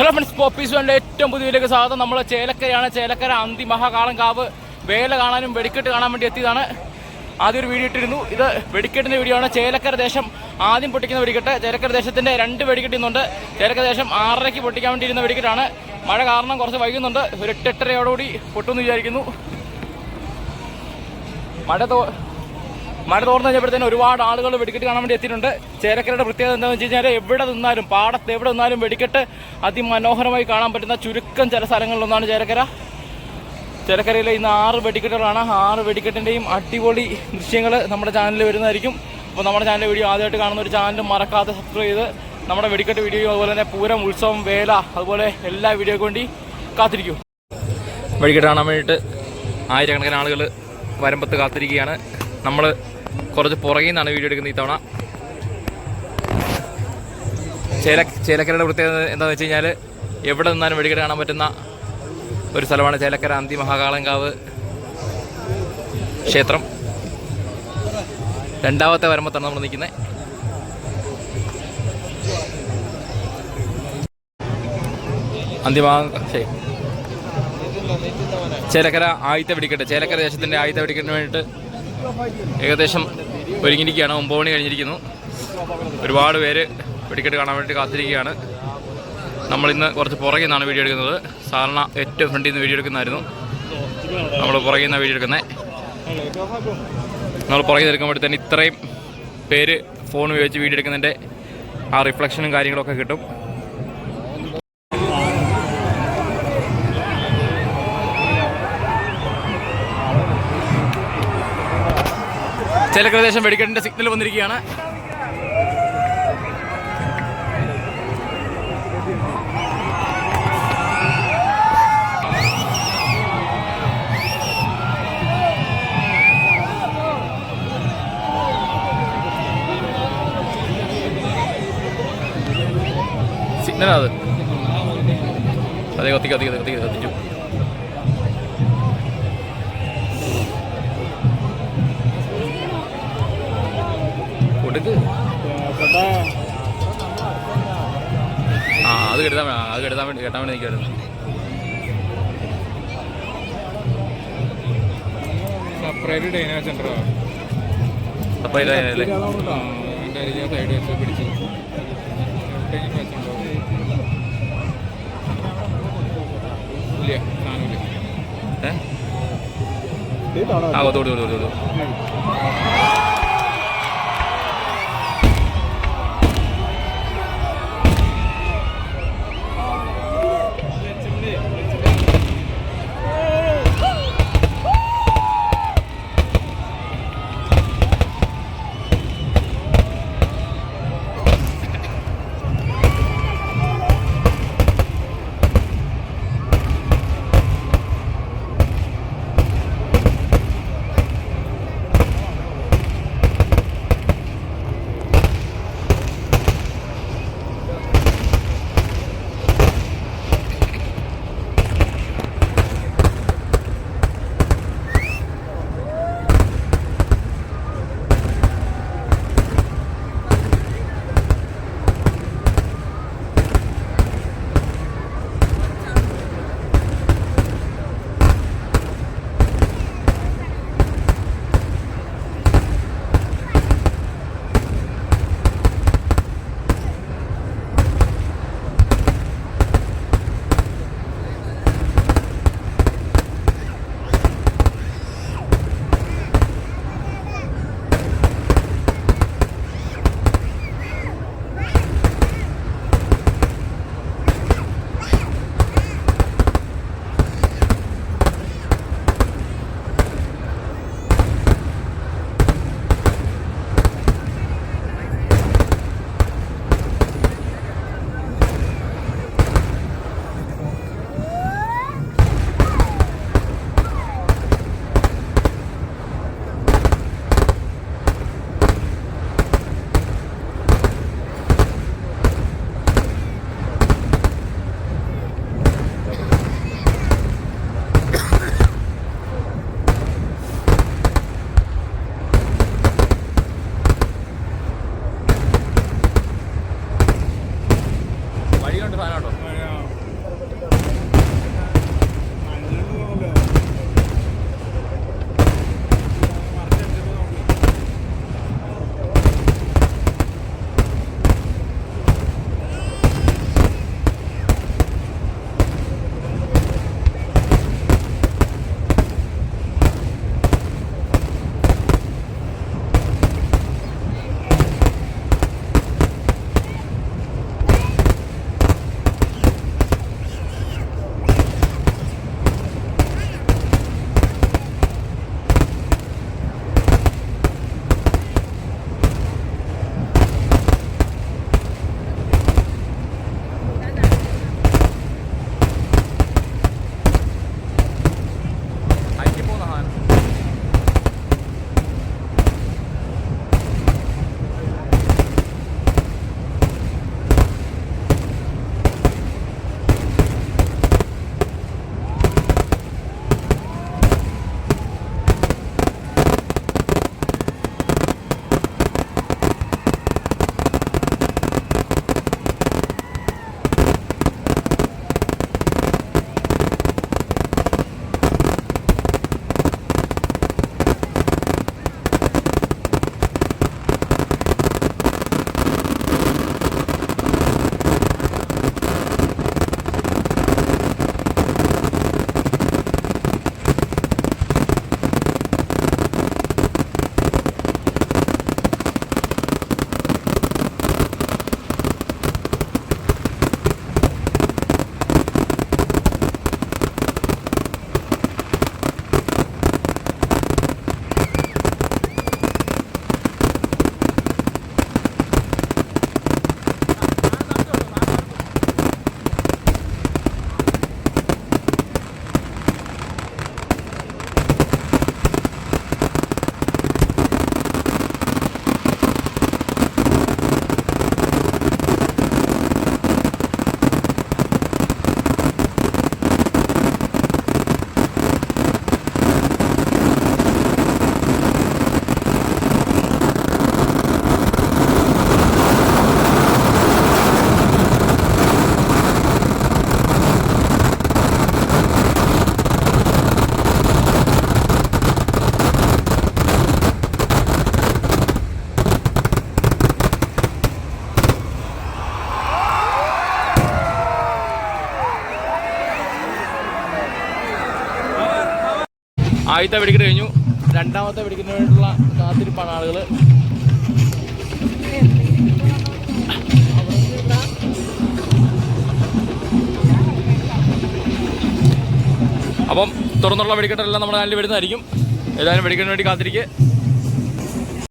Hello friends Popees വേണ്ട ഏറ്റവും പുതിയതിലേക്ക് സ്വാഗതം. നമ്മൾ ചേലക്കരയാണ്. ചേലക്കര അന്തി മഹാകാളം കാവ് വേല കാണാനും വെടിക്കെട്ട് കാണാൻ വേണ്ടി എത്തിയതാണ്. ആദ്യം ഒരു വീഡിയോ ഇട്ടിരുന്നു. ഇത് വെടിക്കെട്ടിന്റെ വീഡിയോ ആണ്. ചേലക്കര ദേശം ആദ്യം പൊട്ടിക്കുന്ന വെടിക്കെട്ട്. ചേലക്കര ദേശത്തിന്റെ രണ്ട് വെടിക്കെട്ട് ഇന്നുണ്ട്. ചേലക്കര ദേശം ആറരയ്ക്ക് പൊട്ടിക്കാൻ വേണ്ടി ഇരുന്ന വെടിക്കെട്ടാണ്. മഴ കാരണം കുറച്ച് വൈകുന്നുണ്ട്. ഒരു എട്ടെട്ടരയോടുകൂടി പൊട്ടുമെന്ന് വിചാരിക്കുന്നു. മഴ മഴ തോർന്നു കഴിഞ്ഞപ്പോഴത്തേനും ഒരുപാട് ആളുകൾ വെടിക്കെട്ട് കാണാൻ വേണ്ടി എത്തിയിട്ടുണ്ട്. ചേരക്കരയുടെ പ്രത്യേകത എന്താണെന്ന് വെച്ച് കഴിഞ്ഞാൽ എവിടെ നിന്നാലും പാടത്ത് എവിടെ നിന്നാലും വെടിക്കെട്ട് അതിമനോഹരമായി കാണാൻ പറ്റുന്ന ചുരുക്കം ചില സ്ഥലങ്ങളിലൊന്നാണ് ചേരക്കര. ചേരക്കരയിലെ ഇന്ന് ആറ് വെടിക്കെട്ടുകളാണ്. ആറ് വെടിക്കെട്ടിന്റെയും അടിപൊളി ദൃശ്യങ്ങൾ നമ്മുടെ ചാനലിൽ വരുന്നതായിരിക്കും. അപ്പോൾ നമ്മുടെ ചാനലിൽ വീഡിയോ ആദ്യമായിട്ട് കാണുന്ന ഒരു ചാനലും മറക്കാതെ സബ്സ്ക്രൈബ് ചെയ്ത് നമ്മുടെ വെടിക്കെട്ട് വീഡിയോ അതുപോലെ തന്നെ പൂരം ഉത്സവം വേല അതുപോലെ എല്ലാ വീഡിയോയ്ക്ക് വേണ്ടി കാത്തിരിക്കും. വെടിക്കെട്ട് കാണാൻ വേണ്ടിയിട്ട് ആയിരക്കണക്കിന് ആളുകൾ വരമ്പത്ത് കാത്തിരിക്കുകയാണ്. നമ്മൾ കുറച്ച് പുറകിൽ നിന്നാണ് വീഡിയോ എടുക്കുന്നത് ഇത്തവണ ചേല ചേലക്കരയുടെ പ്രത്യേകത എന്താണെന്ന് വെച്ച് കഴിഞ്ഞാൽ എവിടെ നിന്നാലും വെടിക്കെട്ട് കാണാൻ പറ്റുന്ന ഒരു സ്ഥലമാണ് ചേലക്കര അന്തി മഹാകാളങ്കാവ് ക്ഷേത്രം. രണ്ടാമത്തെ വരമ്പത്താണ് നമ്മൾ നിൽക്കുന്നത്. അന്തിമാ ചേലക്കര ആയുധ വെടിക്കെട്ട്. ചേലക്കര ദേശത്തിന്റെ ആയുധ വെടിക്കെട്ടിന് വേണ്ടിയിട്ട് ഏകദേശം ഒരുങ്ങിയിരിക്കുകയാണ്. ഒമ്പത് മണി കഴിഞ്ഞിരിക്കുന്നു. ഒരുപാട് പേര് വെടിക്കെട്ട് കാണാൻ വേണ്ടി കാത്തിരിക്കുകയാണ്. നമ്മളിന്ന് കുറച്ച് പുറകിൽ നിന്നാണ് വീഡിയോ എടുക്കുന്നത്. സാധാരണ ഏറ്റവും ഫ്രണ്ടിൽ നിന്ന് വീഡിയോ എടുക്കുന്നതായിരുന്നു. നമ്മൾ പുറകിൽ നിന്നാണ് വീഡിയോ എടുക്കുന്നത്. നമ്മൾ പുറകിൽ നിൽക്കുമ്പോഴത്തേന് ഇത്രയും പേര് ഫോൺ ഉപയോഗിച്ച് വീഡിയോ എടുക്കുന്നതിന്റെ ആ റിഫ്ലക്ഷനും കാര്യങ്ങളൊക്കെ കിട്ടും. ചില പ്രദേശം വെടിക്കെട്ടിന്റെ സിഗ്നൽ വന്നിരിക്കുകയാണ്. സിഗ്നലാ അത്. അതെ കത്തിക്കത്തിക്കത്തി കത്തി കത്തി കത്തിച്ചു. കൊടുക്ക്. ആ അത് കെടുത്താൻ വേണം അത് കെടുത്താൻ വേണ്ടി കെട്ടാൻ വേണ്ടി നിൽക്കുമായിരുന്നു സെപ്പറേറ്റ് ഡൈനാ ഇതല്ലേ എന്റെ അരികെ സൈഡ് വെച്ച് പിടിച്ച്. ഇല്ല സാധനമില്ല ഏ? ആ കൊടുത്തു കൊടുത്തു കൊടുത്തു ആദ്യത്തെ വെടിക്കെട്ട് കഴിഞ്ഞു. രണ്ടാമത്തെ വെടിക്കെട്ടിന് വേണ്ടിയിട്ടുള്ള കാത്തിരിപ്പാണ് ആളുകൾ അപ്പം തുറന്നുള്ള വെടിക്കെട്ടെല്ലാം നമ്മുടെ നാട്ടിൽ വരുന്നതായിരിക്കും. ഏതായാലും വെടിക്കെട്ടിന് വേണ്ടി കാത്തിരിക്കുക